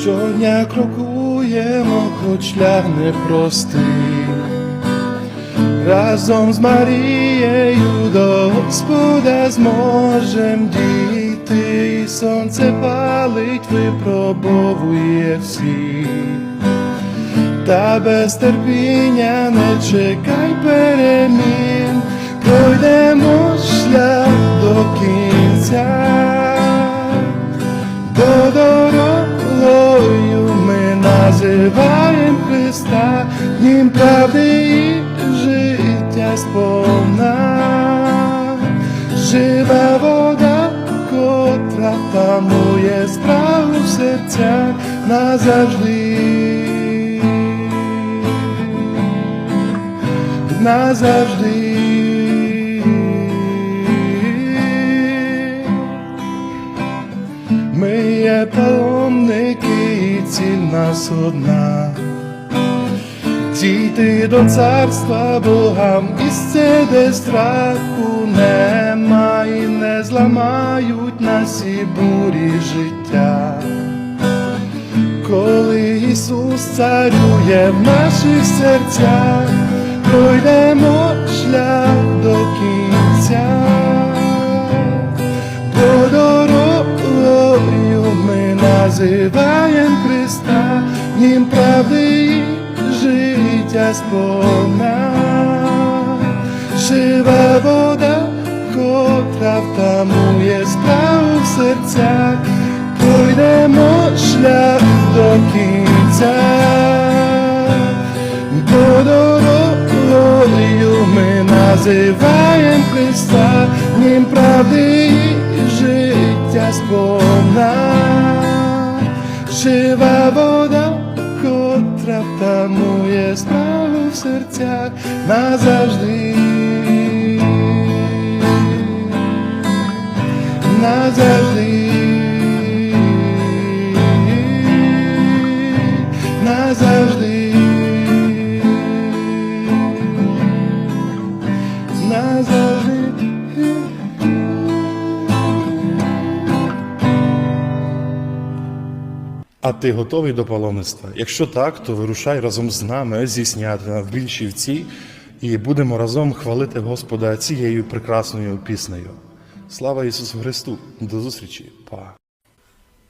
Щодня крокуємо, хоч шлях непростий. Разом з Марією до Господа зможем дійти, сонце палить, випробовує всіх. Та без терпіння не чекай перемін, пройдемо шлях до кінця, бо дорогою ми називаємо Христа, Днім правди і життя сповна, жива вода, котра тамує справу в серцях назавжди. Назавжди. Ми є паломники, і ціль нас одна. Дійти до царства Богам місце, де страху нема і не зламають нас і бурі життя. Коли Ісус царює в наших серцях, ми називаємо Христа, Нім правди і життя сповна, жива вода, котра втамує справу в серцях, пройдемо шлях до кінця, бо дорогою ми називаємо Христа, Нім правди життя сповна, жива вода, котра втамує справу в серцях назавжди. Назавжди. Назавжди. Назавжди. А ти готовий до паломництва? Якщо так, то вирушай разом з нами здійсняти в Більшівці і будемо разом хвалити Господа цією прекрасною піснею. Слава Ісусу Христу! До зустрічі! Па!